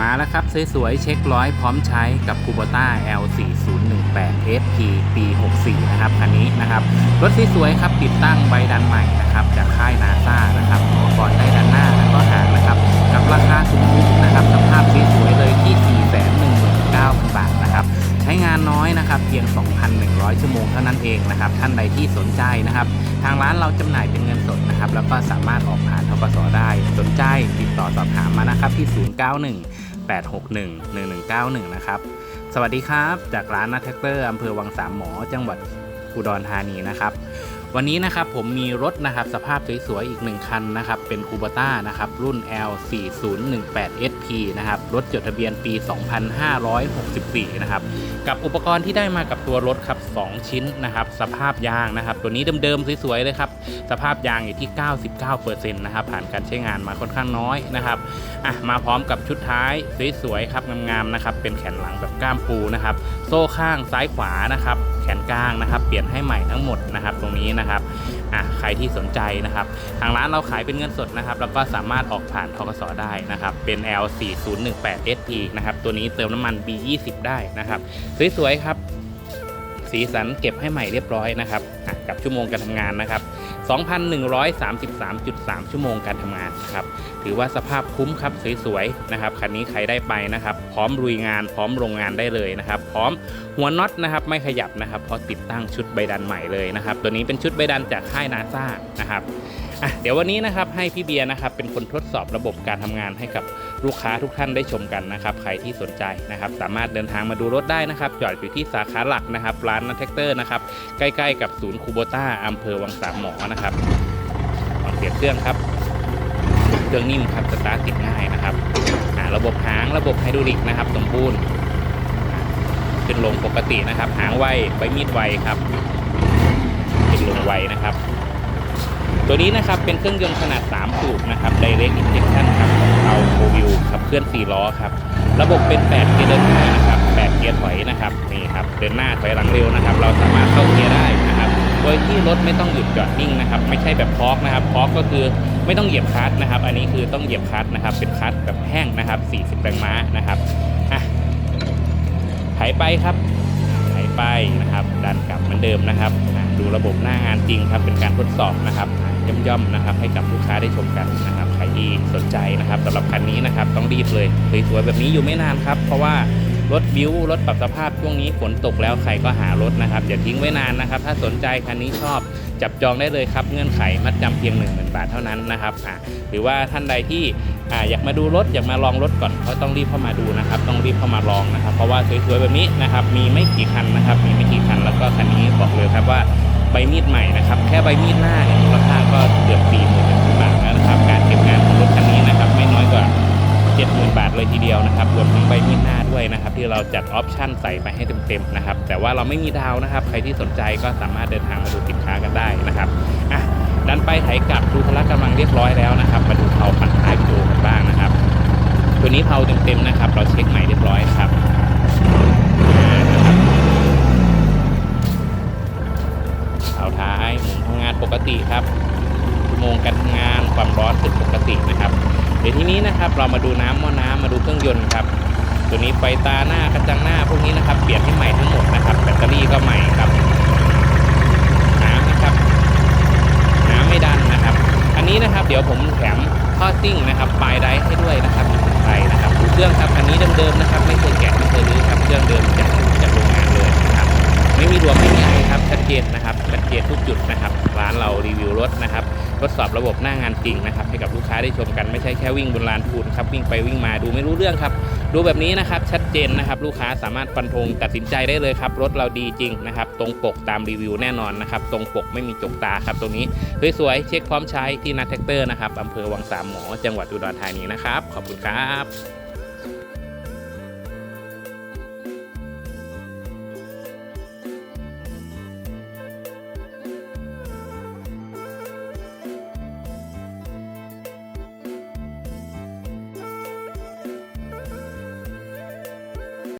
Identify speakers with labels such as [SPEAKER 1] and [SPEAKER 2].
[SPEAKER 1] มาแล้วครับ สวยๆ เช็คร้อยพร้อมใช้กับคูโบต้า L4018 SP ปี 64 นะครับ คันนี้นะครับ รถสวยๆ ครับ ติดตั้งใบดันใหม่นะครับ จากค่ายนาซานะครับกรณ์ได้ด้านหน้าแล้วก็หางนะครับ กับราคาสูงนะครับ สภาพสวยๆ เลยที่ 419,000 บาทนะครับ ใช้งานน้อยนะครับ เพียง 2,100 ชั่วโมงเท่านั้นเองนะครับ ท่านใดที่สนใจนะครับ ทางร้านเราจำหน่ายเป็นเงินสดนะครับ แล้วก็สามารถออกผ่าน กสได้สนใจติดต่อสอบถามมานะครับที่ 091 861 1191 นะครับ สวัสดีครับ จากร้านนัทแท็กเตอร์อำเภอวังสามหมอ จังหวัดอุดรธานีนะครับ วันนี้นะครับผมมีรถนะครับสภาพสวยๆอีกหนึ่งคันนะครับเป็นคูบาต้านะครับรุ่น L4018SP นะครับรถจดทะเบียนปี 2564 นะครับกับอุปกรณ์ที่ได้มากับตัวรถครับ 2 ชิ้นนะครับสภาพยางนะครับตัวนี้เดิมๆสวยๆเลยครับสภาพยางอยู่ที่ 99%นะครับผ่านการใช้งานมาค่อนข้างน้อยนะครับอะมาพร้อมกับชุดท้ายสวยๆครับงามๆนะครับเป็นแขนหลังแบบก้ามปูนะครับโซ่ข้างซ้ายขวานะครับ ขนกลางนะครับ เปลี่ยนให้ใหม่ทั้งหมดนะครับ ตรงนี้นะครับอะใครที่สนใจนะครับ ทางร้านเราขายเป็นเงินสดนะครับ แล้วก็สามารถออกผ่านทกสได้นะครับ เป็น L4018SP นะครับ ตัวนี้เติมน้ำมัน B20 ได้นะครับ สวยๆครับ สีสันเก็บให้ใหม่เรียบร้อยนะครับกับชั่วโมงการทำงานนะครับ 2,133.3 ชั่วโมงการทำงานนะครับถือว่าสภาพคุ้มครับสวยๆนะครับคันนี้ใครได้ไปนะครับ พร้อมลุยงานพร้อมโรงงานได้เลยนะครับ พร้อมหัวน็อตนะครับไม่ขยับนะครับเพราะติดตั้งชุดใบดันใหม่เลยนะครับ ตัวนี้เป็นชุดใบดันจากค่ายนาซานะครับอะเดี๋ยววันนี้นะครับให้พี่เบียร์นะครับเป็นคนทดสอบระบบการทำงานให้กับลูกค้าทุกท่านได้ชมกันนะครับใครที่สนใจนะครับสามารถเดินทางมาดูรถได้นะครับจอดอยู่ที่สาขาหลักนะครับร้านนัทแท็กเตอร์นะครับใกล้ๆกับศูนย์คูโบต้าอำเภอวังสามหมอนะครับลองเปลี่ยนเครื่องครับเครื่องนิ่มครับสตาร์ทติดง่ายนะครับระบบหางระบบไฮดรอลิกนะครับสมบูรณ์ขึ้นลงปกตินะครับ หางไวใบมีดไวครับขึ้นลงไวนะครับ ตัวนี้นะครับเป็นเครื่องยนต์ขนาด 3 สูบนะครับ Direct Injection ครับของเราโควิวขับเคลื่อน 4 ล้อครับ ระบบเป็น 8 เกียร์เดินหน้านะครับ 8 เกียร์ถอยนะครับ นี่ครับ เดินหน้าถอยหลังเร็วนะครับ เราสามารถเข้าเกียร์ได้นะครับ โดยที่รถไม่ต้องหยุดจอดนิ่งนะครับ ไม่ใช่แบบพอกนะครับพอกก็คือไม่ต้องเหยียบคลัตช์นะครับ อันนี้คือต้องเหยียบคลัตช์นะครับ เป็นคลัตช์แบบแห้งนะครับ 40 แรงม้านะครับอะไถไปครับไถไปนะครับ ดันกลับเหมือนเดิมนะครับ ดูระบบหน้างานจริงครับ เป็นการทดสอบนะครับ ย่อมๆนะครับให้กับลูกค้าได้ชมกันนะครับใครที่สนใจนะครับสำหรับคันนี้นะครับต้องรีบเลยสวยๆแบบนี้อยู่ไม่นานครับเพราะว่ารถบิ้วรถปรับสภาพช่วงนี้ฝนตกแล้วใครก็หารถนะครับอย่าทิ้งไว้นานนะครับ ถ้าสนใจคันนี้ชอบจับจองได้เลยครับ เงื่อนไขมัดจำเพียง 1 0,000 บาทเท่านั้นนะครับหรือว่าท่านใดที่ออยากมาดูรถอยากมาลองรถก่อนก็ต้องรีบเข้ามาดูนะครับ ต้องรีบเข้ามาลองนะครับ เพราะว่าสวยๆแบบนี้นะครับมีไม่กี่คันนะครับ มีไม่กี่คันแล้วก็คันนี้บอกเลยครับว่าใบมีดใหม่นะครับ แค่ใบมีดหน้าเนี่ยมูลค่า ก็เกือบสี่หมื่นบาทแล้วนะครับ การเก็บงานของรถคันนี้นะครับไม่น้อยกว่า70,000บาทเลยทีเดียวนะครับรวมทั้งใบมีดหน้าด้วยนะครับ ที่เราจัดออปชั่นใส่ไปให้เต็มๆนะครับ แต่ว่าเราไม่มีดาวนะครับ ใครที่สนใจก็สามารถเดินทางมาดูสินค้ากันได้นะครับอะดันไปไถกลับดูพละกำลังเรียบร้อยแล้วนะครับ มาดูเผาปัดท้ายดีโอกันบ้างนะครับ ตัวนี้เผาเต็มๆนะครับ เราเช็คใหม่เรียบร้อยครับอ่านะครับเผาท้ายหมุนทำงานปกติครับ ชั่วโมงการทำงาน ความร้อนเป็นปกตินะครับ เดี๋ยวทีนี้นะครับเรามาดูน้ำหม้อน้ำมาดูเครื่องยนต์ครับ ตัวนี้ไฟตาหน้ากระจังหน้าพวกนี้นะครับเปลี่ยนให้ใหม่ทั้งหมดนะครับแบตเตอรี่ก็ใหม่ครับน้ำนะครับ น้ำไม่ดันนะครับ อันนี้นะครับเดี๋ยวผมแถมท่อซิ่งนะครับปลายไดร์ให้ด้วยนะครับไปนะครับดูเครื่องครับอันนี้เดิมๆนะครับ ไม่เคยแกะไม่เคยรื้อครับเครื่องเดิมจากจากโรงงานเลยนะครับ ไม่มีรวมไม่มี เจนนะครับชัดเจนทุกจุดนะครับร้านเรารีวิวรถนะครับทดสอบระบบหน้างานจริงนะครับให้กับลูกค้าได้ชมกันไม่ใช่แค่วิ่งบนลานปูนครับวิ่งไปวิ่งมาดูไม่รู้เรื่องครับ ดูแบบนี้นะครับชัดเจนนะครับ ลูกค้าสามารถฟันธงตัดสินใจได้เลยครับรถเราดีจริงนะครับตรงปกตามรีวิวแน่นอนนะครับตรงปกไม่มีจกตาครับตรงนี้สวยๆเช็คพร้อมใช้ที่นัทแท็กเตอร์นะครับอำเภอวังสามหมอจังหวัดอุดรธานีนะครับขอบคุณครับ